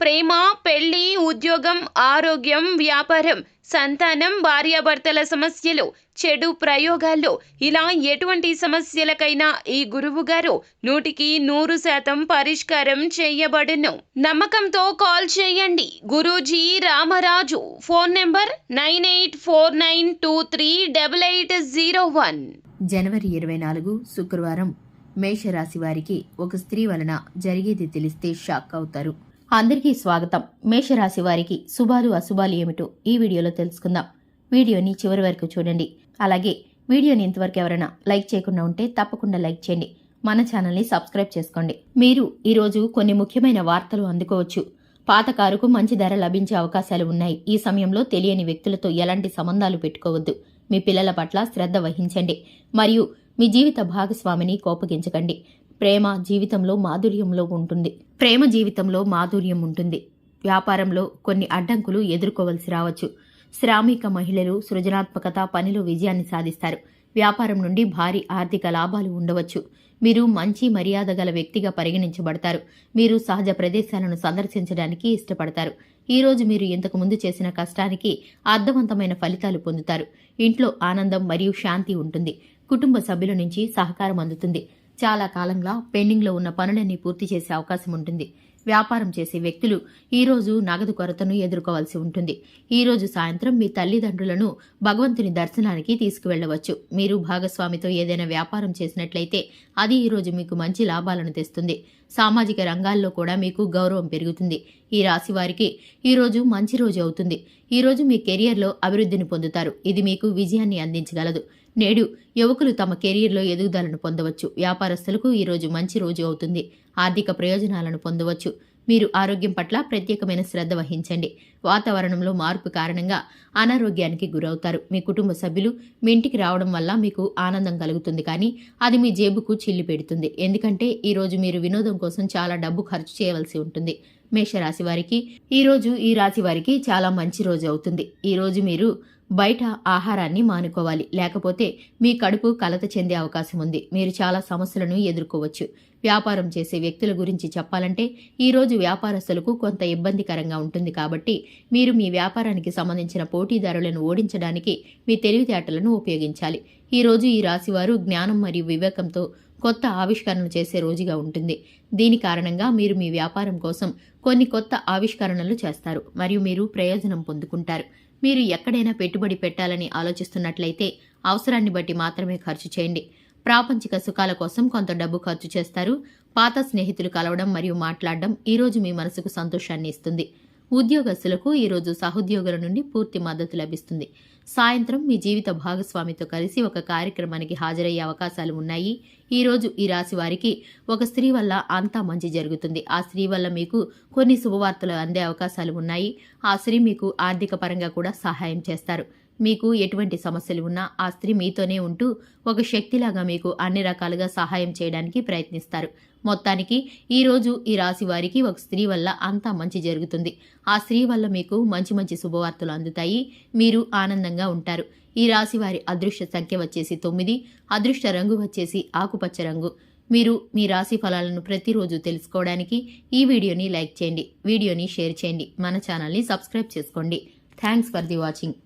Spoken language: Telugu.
ప్రేమ పెళ్ళి ఉద్యోగం ఆరోగ్యం వ్యాపారం సంతానం భార్యాభర్తల సమస్యలు చెడు ప్రయోగాలు ఇలా ఎటువంటి సమస్యలకైనా ఈ గురువు గారు నూటికి నూరు శాతం పరిష్కారం చేయబడును. నమ్మకంతో కాల్ చేయండి. Guruji Ramaraju. Phone number nine eight four nine two three double eight zero one. జనవరి ఇరవై నాలుగు శుక్రవారం మేషరాశి వారికి ఒక స్త్రీ వలన జరిగేది తెలిస్తే షాక్ అవుతారు. అందరికీ స్వాగతం. మేషరాశి వారికి శుభాలు అశుభాలు ఏమిటో ఈ వీడియోలో తెలుసుకుందాం. వీడియోని చివరి వరకు చూడండి. అలాగే వీడియోని ఇంతవరకు ఎవరైనా లైక్ చేయకుండా ఉంటే తప్పకుండా లైక్ చేయండి. మన ఛానల్ని సబ్స్క్రైబ్ చేసుకోండి. మీరు ఈరోజు కొన్ని ముఖ్యమైన వార్తలు అందుకోవచ్చు. పాత కారుకు మంచి ధర లభించే అవకాశాలు ఉన్నాయి. ఈ సమయంలో తెలియని వ్యక్తులతో ఎలాంటి సంబంధాలు పెట్టుకోవద్దు. మీ పిల్లల పట్ల శ్రద్ధ వహించండి. మరియు మీ జీవిత భాగస్వామిని కోపగించకండి. ప్రేమ జీవితంలో మాధుర్యంలో ఉంటుంది. ప్రేమ జీవితంలో మాధుర్యం ఉంటుంది. వ్యాపారంలో కొన్ని అడ్డంకులు ఎదుర్కోవలసి రావచ్చు. శ్రామిక మహిళలు సృజనాత్మకత పనిలో విజయాన్ని సాధిస్తారు. వ్యాపారం నుండి భారీ ఆర్థిక లాభాలు ఉండవచ్చు. మీరు మంచి మర్యాద గల వ్యక్తిగా పరిగణించబడతారు. మీరు సహజ ప్రదేశాలను సందర్శించడానికి ఇష్టపడతారు. ఈరోజు మీరు ఇంతకు ముందు చేసిన కష్టానికి అర్థవంతమైన ఫలితాలు పొందుతారు. ఇంట్లో ఆనందం మరియు శాంతి ఉంటుంది. కుటుంబ సభ్యుల నుంచి సహకారం అందుతుంది. చాలా కాలంగా పెండింగ్లో ఉన్న పనులన్నీ పూర్తి చేసే అవకాశం ఉంటుంది. వ్యాపారం చేసే వ్యక్తులు ఈ రోజు నగదు కొరతను ఎదుర్కోవాల్సి ఉంటుంది. ఈరోజు సాయంత్రం మీ తల్లిదండ్రులను భగవంతుని దర్శనానికి తీసుకువెళ్ళవచ్చు మీరు భాగస్వామితో ఏదైనా వ్యాపారం చేసినట్లయితే అది ఈ రోజు మీకు మంచి లాభాలను తెస్తుంది. సామాజిక రంగాల్లో కూడా మీకు గౌరవం పెరుగుతుంది. ఈ రాశి వారికి ఈ రోజు మంచి రోజు అవుతుంది. ఈరోజు మీ కెరియర్లో అభివృద్ధిని పొందుతారు. ఇది మీకు విజయాన్ని అందించగలదు. నేడు యువకులు తమ కెరీర్లో ఎదుగుదలను పొందవచ్చు. వ్యాపారస్తులకు ఈ రోజు మంచి రోజు అవుతుంది. ఆర్థిక ప్రయోజనాలను పొందవచ్చు. మీరు ఆరోగ్యం పట్ల ప్రత్యేకమైన శ్రద్ధ వహించండి. వాతావరణంలో మార్పు కారణంగా అనారోగ్యానికి గురవుతారు. మీ కుటుంబ సభ్యులు మీ ఇంటికి రావడం వల్ల మీకు ఆనందం కలుగుతుంది కానీ అది మీ జేబుకు చిల్లి పెడుతుంది. ఎందుకంటే ఈ రోజు మీరు వినోదం కోసం చాలా డబ్బు ఖర్చు చేయవలసి ఉంటుంది. మేషరాశి వారికి ఈరోజు ఈ రాశి వారికి చాలా మంచి రోజు అవుతుంది. ఈ రోజు మీరు బయట ఆహారాన్ని మానుకోవాలి. లేకపోతే మీ కడుపు కలత చెందే అవకాశం ఉంది. మీరు చాలా సమస్యలను ఎదుర్కోవచ్చు. వ్యాపారం చేసే వ్యక్తుల గురించి చెప్పాలంటే ఈరోజు వ్యాపారస్తులకు కొంత ఇబ్బందికరంగా ఉంటుంది కాబట్టి మీరు మీ వ్యాపారానికి సంబంధించిన పోటీదారులను ఓడించడానికి మీ తెలివితేటలను ఉపయోగించాలి. ఈరోజు ఈ రాశివారు జ్ఞానం మరియు వివేకంతో కొత్త ఆవిష్కరణ చేసే రోజుగా ఉంటుంది. దీని కారణంగా మీరు మీ వ్యాపారం కోసం కొన్ని కొత్త ఆవిష్కరణలు చేస్తారు మరియు మీరు ప్రయోజనం పొందుకుంటారు. మీరు ఎక్కడైనా పెట్టుబడి పెట్టాలని ఆలోచిస్తున్నట్లయితే అవసరాన్ని బట్టి మాత్రమే ఖర్చు చేయండి. ప్రాపంచిక సుఖాల కోసం కొంత డబ్బు ఖర్చు చేస్తారు. పాత స్నేహితులు కలవడం మరియు మాట్లాడడం ఈరోజు మీ మనసుకు సంతోషాన్ని ఇస్తుంది. ఉద్యోగస్తులకు ఈరోజు సహోద్యోగుల నుండి పూర్తి మద్దతు లభిస్తుంది. సాయంత్రం మీ జీవిత భాగస్వామితో కలిసి ఒక కార్యక్రమానికి హాజరయ్యే అవకాశాలు ఉన్నాయి. ఈరోజు ఈ రాశి వారికి ఒక స్త్రీ వల్ల అంతా మంచి జరుగుతుంది. ఆ స్త్రీ వల్ల మీకు కొన్ని శుభవార్తలు అందే అవకాశాలు ఉన్నాయి. ఆ స్త్రీ మీకు ఆర్థిక పరంగా కూడా సహాయం చేస్తారు. మీకు ఎటువంటి సమస్యలు ఉన్నా ఆ స్త్రీ మీతోనే ఉంటూ ఒక శక్తిలాగా మీకు అన్ని రకాలుగా సహాయం చేయడానికి ప్రయత్నిస్తారు. మొత్తానికి ఈరోజు ఈ రాశి వారికి ఒక స్త్రీ వల్ల అంతా మంచి జరుగుతుంది. ఆ స్త్రీ వల్ల మీకు మంచి మంచి శుభవార్తలు అందుతాయి. మీరు ఆనందంగా ఉంటారు. ఈ రాశి వారి అదృష్ట సంఖ్య వచ్చేసి తొమ్మిది. అదృష్ట రంగు వచ్చేసి ఆకుపచ్చ రంగు. మీరు మీ రాశి ఫలాలను ప్రతిరోజు తెలుసుకోవడానికి ఈ వీడియోని లైక్ చేయండి. వీడియోని షేర్ చేయండి. మన ఛానల్ని సబ్స్క్రైబ్ చేసుకోండి. Thanks for the watching.